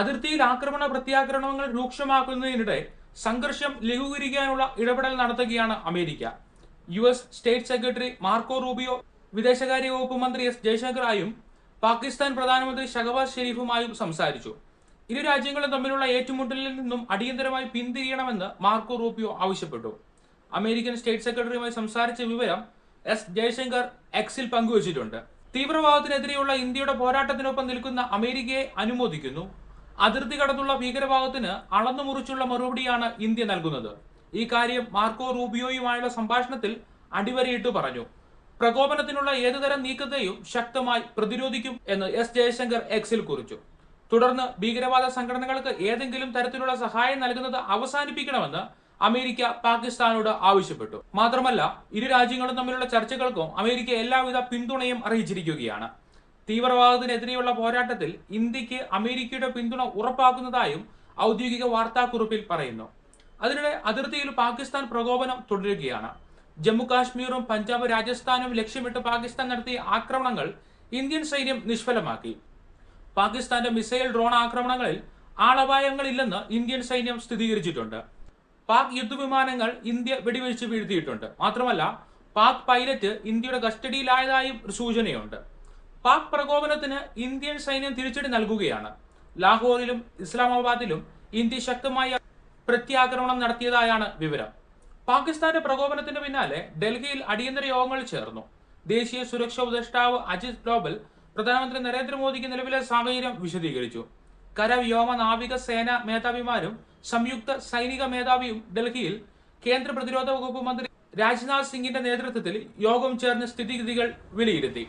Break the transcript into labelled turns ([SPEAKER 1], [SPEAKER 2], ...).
[SPEAKER 1] അതിർത്തിയിൽ ആക്രമണ പ്രത്യാക്രമണങ്ങൾ രൂക്ഷമാക്കുന്നതിനിടെ സംഘർഷം ലഘൂകരിക്കാനുള്ള ഇടപെടൽ നടത്തുകയാണ് America. U S state secretary Marco Rubio വിദേശകാര്യ വകുപ്പ് മന്ത്രി എസ് ജയശങ്കറായും പാകിസ്ഥാൻ പ്രധാനമന്ത്രി ഷഹബാസ് ഷെരീഫുമായും സംസാരിച്ചു. ഇരു രാജ്യങ്ങളും തമ്മിലുള്ള ഏറ്റുമുട്ടലിൽ നിന്നും അടിയന്തരമായി പിന്തിരിയണമെന്ന് മാർക്കോ റൂബിയോ ആവശ്യപ്പെട്ടു. അമേരിക്കൻ സ്റ്റേറ്റ് സെക്രട്ടറിയുമായി സംസാരിച്ച വിവരം എസ് ജയശങ്കർ എക്സിൽ പങ്കുവച്ചിട്ടുണ്ട്. തീവ്രവാദത്തിനെതിരെയുള്ള ഇന്ത്യയുടെ പോരാട്ടത്തിനൊപ്പം നിൽക്കുന്ന അമേരിക്കയെ അനുമോദിക്കുന്നു. അതിർത്തി കടന്നുള്ള ഭീകരവാദത്തിന് അളന്നു മുറിച്ചുള്ള മറുപടിയാണ് ഇന്ത്യ നൽകുന്നത്. ഈ കാര്യം മാർക്കോ റൂബിയോയുമായുള്ള സംഭാഷണത്തിൽ അടിവരയിട്ട് പറഞ്ഞു. പ്രകോപനത്തിനുള്ള ഏതുതരം നീക്കത്തെയും ശക്തമായി പ്രതിരോധിക്കും എന്ന് എസ് ജയശങ്കർ എക്സിൽ കുറിച്ചു. തുടർന്ന് ഭീകരവാദ സംഘടനകൾക്ക് ഏതെങ്കിലും തരത്തിലുള്ള സഹായം നൽകുന്നത് അവസാനിപ്പിക്കണമെന്ന് അമേരിക്ക പാകിസ്ഥാനോട് ആവശ്യപ്പെട്ടു. മാത്രമല്ല ഇരു രാജ്യങ്ങളും തമ്മിലുള്ള ചർച്ചകൾക്കും അമേരിക്ക എല്ലാവിധ പിന്തുണയും അറിയിച്ചിരിക്കുകയാണ്. തീവ്രവാദത്തിനെതിരെയുള്ള പോരാട്ടത്തിൽ ഇന്ത്യയ്ക്ക് അമേരിക്കയുടെ പിന്തുണ ഉറപ്പാക്കുന്നതായും ഔദ്യോഗിക വാർത്താക്കുറിപ്പിൽ പറയുന്നു. അതിനിടെ അതിർത്തിയിൽ പാകിസ്ഥാൻ പ്രകോപനം തുടരുകയാണ്. ജമ്മു കാശ്മീറും പഞ്ചാബ് രാജസ്ഥാനും ലക്ഷ്യമിട്ട് പാകിസ്ഥാൻ നടത്തിയ ആക്രമണങ്ങൾ ഇന്ത്യൻ സൈന്യം നിഷ്ഫലമാക്കി. പാകിസ്ഥാന്റെ മിസൈൽ ഡ്രോൺ ആക്രമണങ്ങളിൽ ആളപായങ്ങളില്ലെന്ന് ഇന്ത്യൻ സൈന്യം സ്ഥിരീകരിച്ചിട്ടുണ്ട്. പാക് യുദ്ധവിമാനങ്ങൾ ഇന്ത്യ വെടിവെച്ച് വീഴ്ത്തിയിട്ടുണ്ട്. മാത്രമല്ല പാക് പൈലറ്റ് ഇന്ത്യയുടെ കസ്റ്റഡിയിലായതായും സൂചനയുണ്ട്. പാക് പ്രകോപനത്തിന് ഇന്ത്യൻ സൈന്യം തിരിച്ചടി നൽകുകയാണ്. ലാഹോറിലും ഇസ്ലാമാബാദിലും ഇന്ത്യ ശക്തമായ പ്രത്യാക്രമണം നടത്തിയതായാണ് വിവരം. പാകിസ്ഥാന്റെ പ്രകോപനത്തിന് പിന്നാലെ ഡൽഹിയിൽ അടിയന്തര യോഗങ്ങൾ ചേർന്നു. ദേശീയ സുരക്ഷാ ഉപദേഷ്ടാവ് അജിത് ഡോബൽ പ്രധാനമന്ത്രി നരേന്ദ്രമോദിക്ക് നിലവിലെ സാഹചര്യം വിശദീകരിച്ചു. കര വ്യോമ നാവിക സേന മേധാവിമാരും സംയുക്ത സൈനിക മേധാവിയും ഡൽഹിയിൽ കേന്ദ്ര പ്രതിരോധ വകുപ്പ് മന്ത്രി രാജ്നാഥ് സിംഗിന്റെ നേതൃത്വത്തിൽ യോഗം ചേർന്ന് സ്ഥിതിഗതികൾ വിലയിരുത്തി.